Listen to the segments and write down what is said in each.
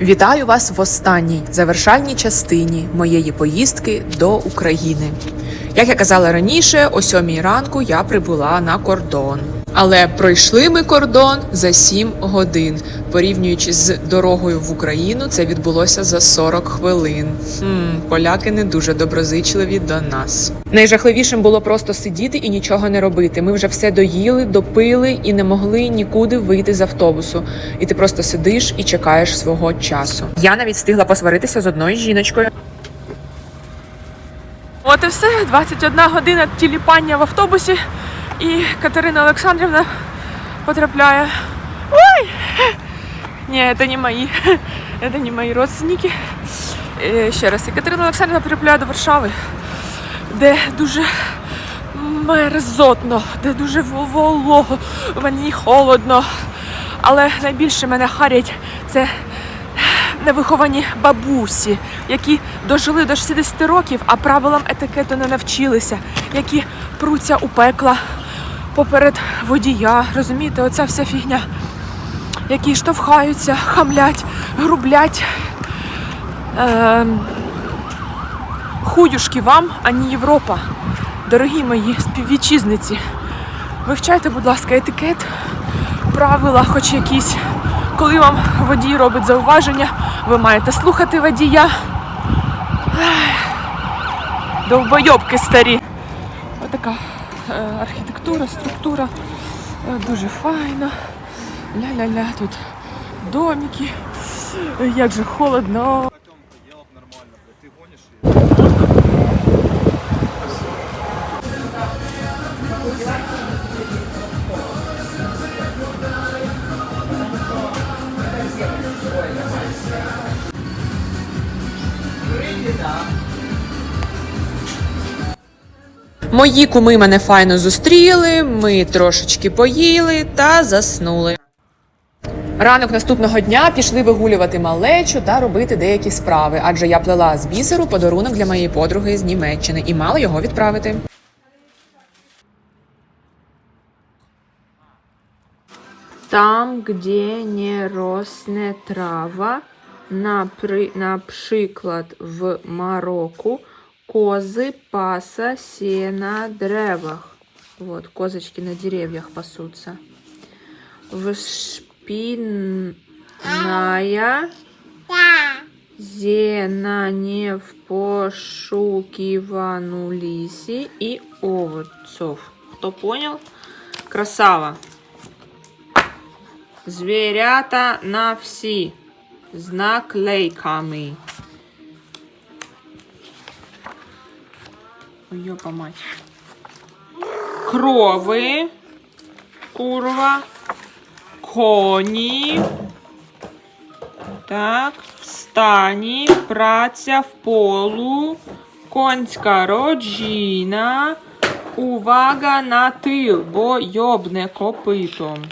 Вітаю вас в останній завершальній частині моєї поїздки до України. Як я казала раніше, о сьомій ранку я прибула на кордон. Але пройшли ми кордон за 7 годин. Порівнюючи з дорогою в Україну, це відбулося за 40 хвилин. Хм, поляки не дуже доброзичливі до нас. Найжахливішим було просто сидіти і нічого не робити. Ми вже все доїли, допили і не могли нікуди вийти з автобусу. І ти просто сидиш і чекаєш свого часу. Я навіть встигла посваритися з одною жіночкою. От і все, 21 година тіліпання в автобусі, і Катерина Олександрівна потрапляє. Ой! Ні, це не мої. Це не мої родственники. Е, Ще раз, і Катерина Олександрівна потрапляє до Варшави, де дуже мерзотно, де дуже волого, мені холодно. Але найбільше мене харять це невиховані бабусі, які дожили до 60 років, а правилам етикету не навчилися, які пруться у пекла поперед водія. Розумієте, оця вся фігня, які штовхаються, хамлять, грублять. Ем, худюшки вам, а не Європа. Дорогі мої співвітчизниці. Вивчайте, будь ласка, етикет, правила, хоч якісь. Коли вам водій робить зауваження, ви маєте слухати водія. Довбойобки старі. Отака е, архітектура, структура. Е, дуже файна. Ля-ля-ля, тут домики. Е, Як же холодно. Мої куми мене файно зустріли, ми трошечки поїли та заснули. Ранок наступного дня пішли вигулювати малечу та робити деякі справи, адже я плела з бісеру подарунок для моєї подруги з Німеччини і мала його відправити. Там, rosnie trawa, napry, na przykład w Maroku, козы паса се на древах. Вот, козочки на деревьях пасутся. Вшпинная зена не в пошукивану лиси и овощов. Кто понял? Красава. Звірята на всі. З наклейками. Йопа мать. Крови. Курва. Коні. Так. Встані. Праця в полу. Конська роджіна. Увага на тил, бо йобне копитом.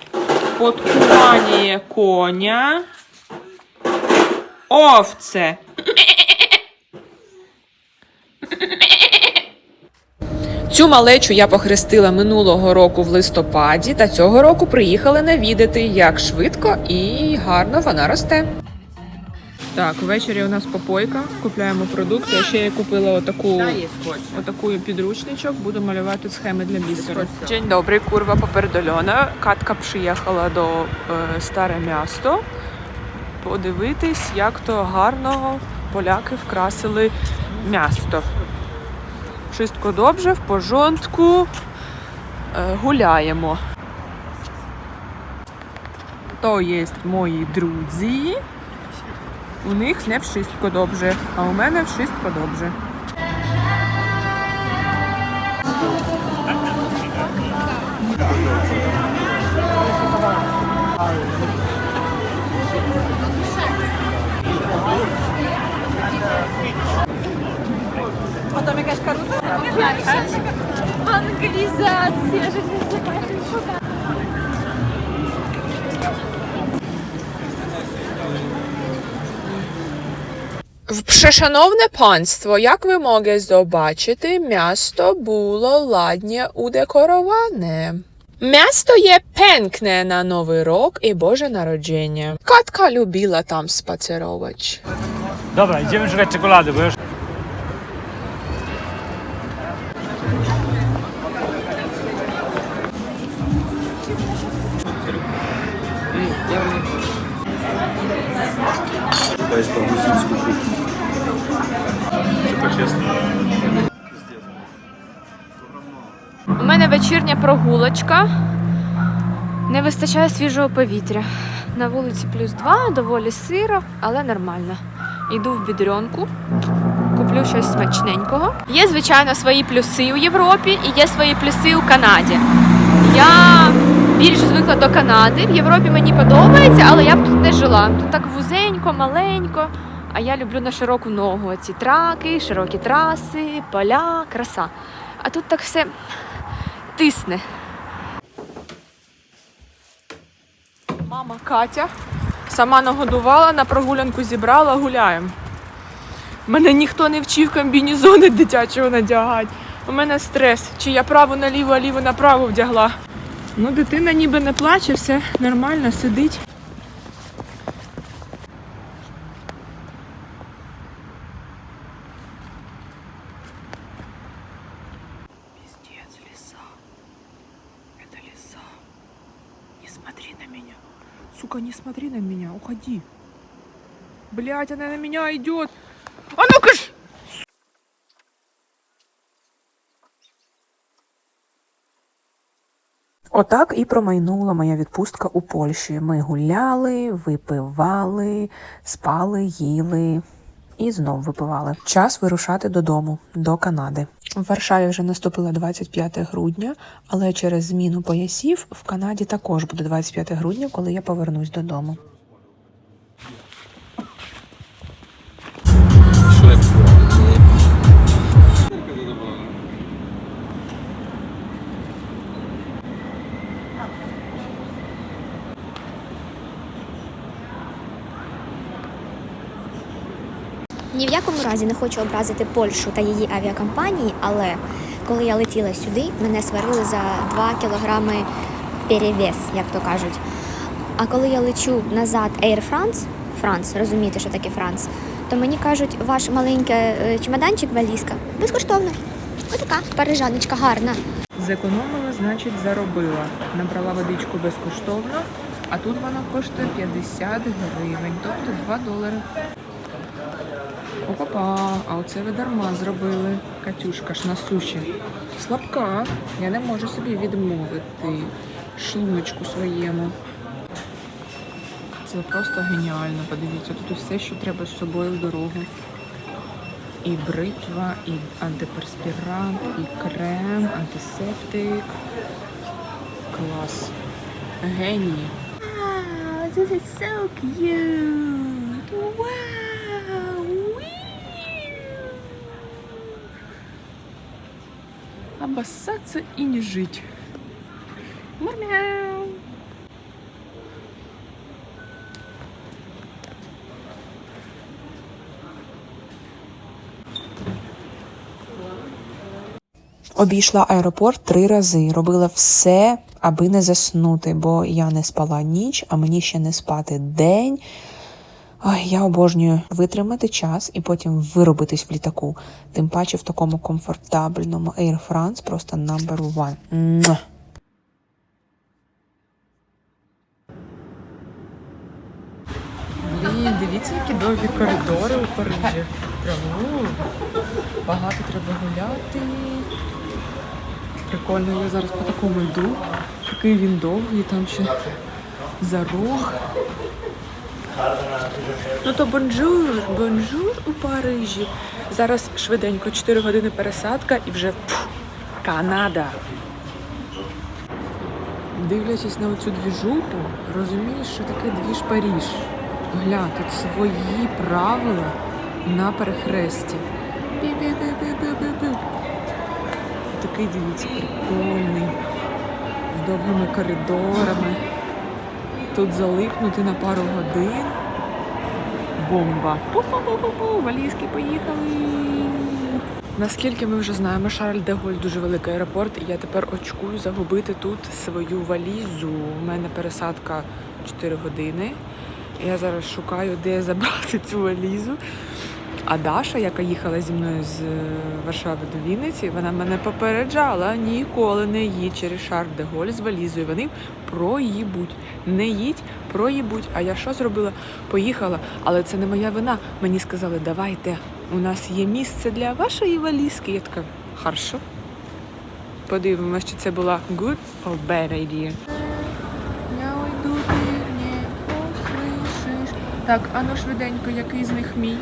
Подкування коня. Овце. Цю малечу я похрестила минулого року в листопаді, та цього року приїхали навідати, як швидко і гарно вона росте. Так, ввечері у нас попойка, купляємо продукти. Я ще я купила отаку, отаку підручничок, буду малювати схеми для бісеру. День добрий, курва попередольона. Катка приїхала до е, старе місто подивитись, як то гарно поляки вкрасили місто. Wszystko добре, в пожонтку е, гуляємо. То є мої друзі. У них не wszystko добре, а у мене wszystko добре. Anglizacja, że nie zobaczysz. Przeszanowne państwo, jak wy mogę zobaczyć, miasto było ładnie udekorowane. Miasto je piękne na Nowy Rok i Boże Narodzenie. Katka lubiła tam spacerować. Dobra, idziemy szukać czekolady, bo już To jest po rosyjsku У мене вечірня прогулочка. Не вистачає свіжого повітря. На вулиці плюс два, доволі сиро, але нормально. Йду в бідрьонку, куплю щось смачненького. Є, звичайно, свої плюси у Європі і є свої плюси у Канаді. Я більш звикла до Канади. В Європі мені подобається, але я б тут не жила. Тут так вузенько, маленько. А я люблю на широку ногу. Ці траки, широкі траси, поля, краса. А тут так все тисне. Мама Катя сама нагодувала, на прогулянку зібрала, гуляємо. Мене ніхто не вчив комбінезони дитячого надягати. У мене стрес. Чи я праву наліво, а ліву направо вдягла. Ну, дитина ніби не плаче, все нормально, сидить. Пиздец, лиса. Это лиса. Не смотри на меня. Сука, не смотри на меня, уходи. Блять, она на меня идет. А ну-ка ж! Отак і промайнула моя відпустка у Польщі. Ми гуляли, випивали, спали, їли і знов випивали. Час вирушати додому, до Канади. В Варшаві вже наступило 25 грудня, але через зміну поясів в Канаді також буде 25 грудня, коли я повернусь додому. Ні в якому разі не хочу образити Польщу та її авіакомпанії, але коли я летіла сюди, мене сварили за 2 кілограми перевес, як то кажуть. А коли я лечу назад Air France, France, розумієте, що таке France, то мені кажуть, ваш маленький е, чемоданчик валізка безкоштовно. Отака парижаночка гарна. Зекономила, значить, заробила. Набрала водичку безкоштовно, а тут вона коштує 50 гривень, тобто 2 долари. Опа-па, а оце ви дарма зробили. Катюшка ж на суші. Слабка. Я не можу собі відмовити шлуночку своєму. Це просто геніально. Подивіться, тут все, що треба з собою в дорогу. І бритва, і антиперспірант, і крем, антисептик. Клас. Генії. This is so cute. Обоссаться і не жить. Мяу. Обійшла аеропорт три рази, робила все, аби не заснути, бо я не спала ніч, а мені ще не спати день. Ой, я обожнюю витримати час і потім виробитись в літаку. Тим паче в такому комфортабельному Air France просто number one. Муа. Блін, дивіться, які довгі коридори у Парижі. Прямо багато треба гуляти. Прикольно, я зараз по такому йду. Такий він довгий, там ще за рог. Ну то бонжур, бонжур у Парижі. Зараз швиденько 4 години пересадка і вже пф, Канада. Дивлячись на оцю двіжуху, розумієш, що таке двіж Паріж. Гля, тут свої правила на перехресті. Такий, дивіться, прикольний. З довгими коридорами. Тут залипнути на пару годин. Бомба. Валізки поїхали. Наскільки ми вже знаємо, Шарль де Голь дуже великий аеропорт, і я тепер очкую загубити тут свою валізу. У мене пересадка 4 години. Я зараз шукаю, де забрати цю валізу. А Даша, яка їхала зі мною з е, Варшави до Вінниці, вона мене попереджала ніколи не їдь через Шарль де Голь з валізою. Вони проїбуть. Не їдь, проїбуть. А я що зробила? Поїхала, але це не моя вина. Мені сказали, давайте, у нас є місце для вашої валізки. Я така, хорошо. Подивимося, чи це була good or bad idea. Так, а ну швиденько, який з них мій?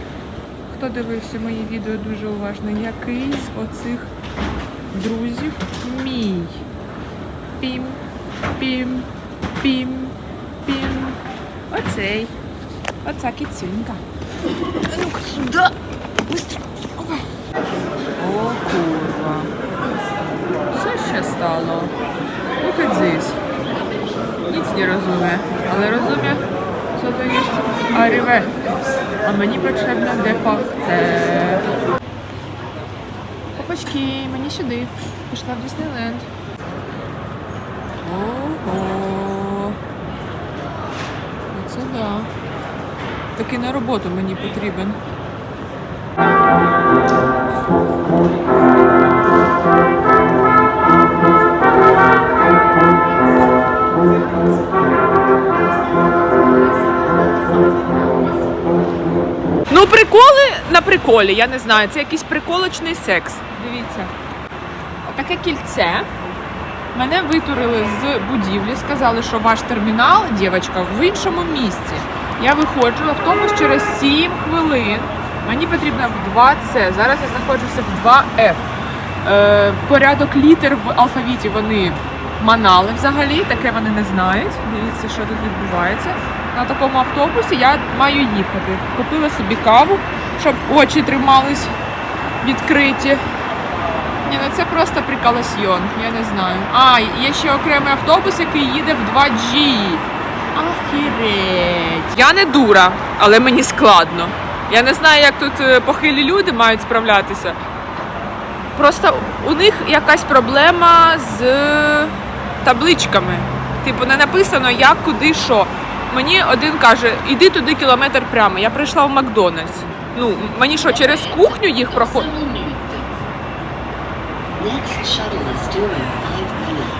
Хто дивився мої відео дуже уважно? Який з оцих друзів мій? Пім, пім, пім, пім. Оцей. Оця кіцюнька. А ну-ка сюди. Быстро. О, курва. Що ще стало? Look at this. Nic nie rozumie, ale jest arrivé. А мені потрібно де-факте. Опачки, мені сюди. Пішла в Діснейленд. Ого. Оце да. Таки на роботу мені потрібен. Ну, приколи на приколі, я не знаю. Це якийсь приколочний секс. Дивіться. Отаке кільце. Мене витурили з будівлі, сказали, що ваш термінал, дівчатка, в іншому місці. Я виходжу, автобус через 7 хвилин. Мені потрібно в 2С. Зараз я знаходжуся в 2Ф. Е, порядок літер в алфавіті вони манали взагалі, таке вони не знають. Дивіться, що тут відбувається. На такому автобусі я маю їхати. Купила собі каву, щоб очі тримались відкриті. Ні, ну це просто приколосьйон, я не знаю. А, є ще окремий автобус, який їде в 2G. Ахіреть. Я не дура, але мені складно. Я не знаю, як тут е, похилі люди мають справлятися. Просто у них якась проблема з табличками. Типу, не написано як, куди, що. Мені один каже, іди туди кілометр прямо. Я прийшла в Макдональдс. Ну, мені що, через кухню їх проходить?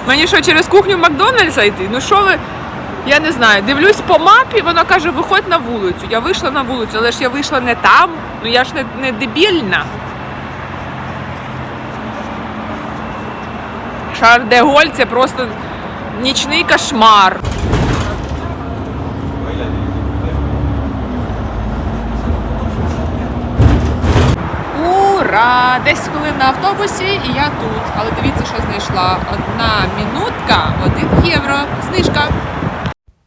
Мені що, через кухню Макдональдса йти? Ну що ви? Я не знаю. Дивлюсь по мапі, вона каже, виходь на вулицю. Я вийшла на вулицю, але ж я вийшла не там. Ну я ж не, не дебільна. Голь це просто нічний кошмар. Ура! 10 хвилин на автобусі і я тут. Але дивіться, що знайшла. Одна минутка, один євро. Знижка.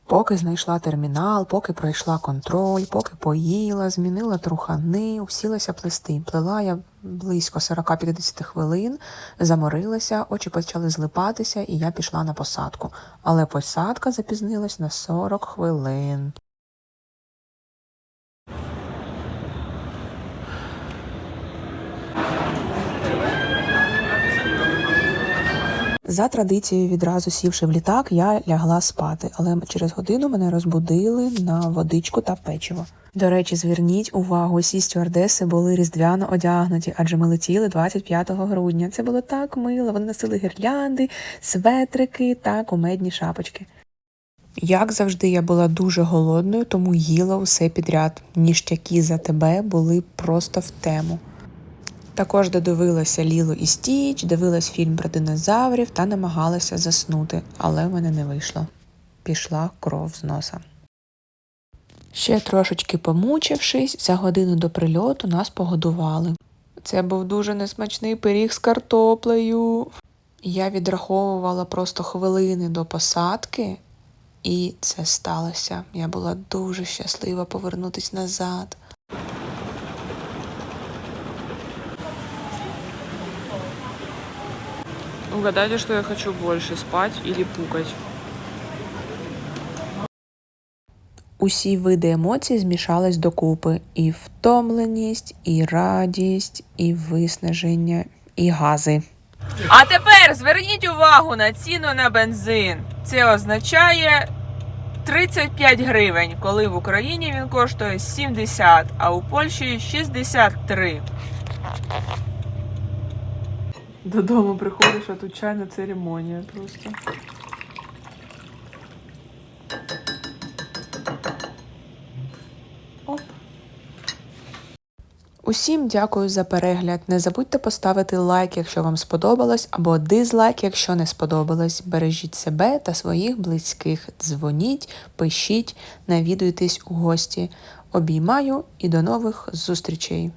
Поки знайшла термінал, поки пройшла контроль, поки поїла, змінила трухани, усілася плести. Плела я близько 40-50 хвилин, заморилася, очі почали злипатися, і я пішла на посадку. Але посадка запізнилась на 40 хвилин. За традицією, відразу сівши в літак, я лягла спати, але через годину мене розбудили на водичку та печиво. До речі, зверніть увагу, усі стюардеси були різдвяно одягнуті, адже ми летіли 25 грудня. Це було так мило. Вони носили гірлянди, светрики та кумедні шапочки. Як завжди, я була дуже голодною, тому їла усе підряд. Ніштяки за тебе були просто в тему. Також додивилася Ліло і Стіч, дивилась фільм про динозаврів та намагалася заснути, але в мене не вийшло. Пішла кров з носа. Ще трошечки помучившись, за годину до прильоту нас погодували. Це був дуже несмачний пиріг з картоплею. Я відраховувала просто хвилини до посадки, і це сталося. Я була дуже щаслива повернутися назад. Угадайте, что я хочу больше спать или пукать. Усі види емоцій змішались докупи: і втомленість, і радість, і виснаження, і гази. А тепер зверніть увагу на ціну на бензин. Це означає 35 гривень, коли в Україні він коштує 70, а у Польщі 63. Додому приходиш, а тут чайна церемонія просто. Оп. Усім дякую за перегляд. Не забудьте поставити лайк, якщо вам сподобалось, або дизлайк, якщо не сподобалось. Бережіть себе та своїх близьких. Дзвоніть, пишіть, навідуйтесь у гості. Обіймаю і до нових зустрічей!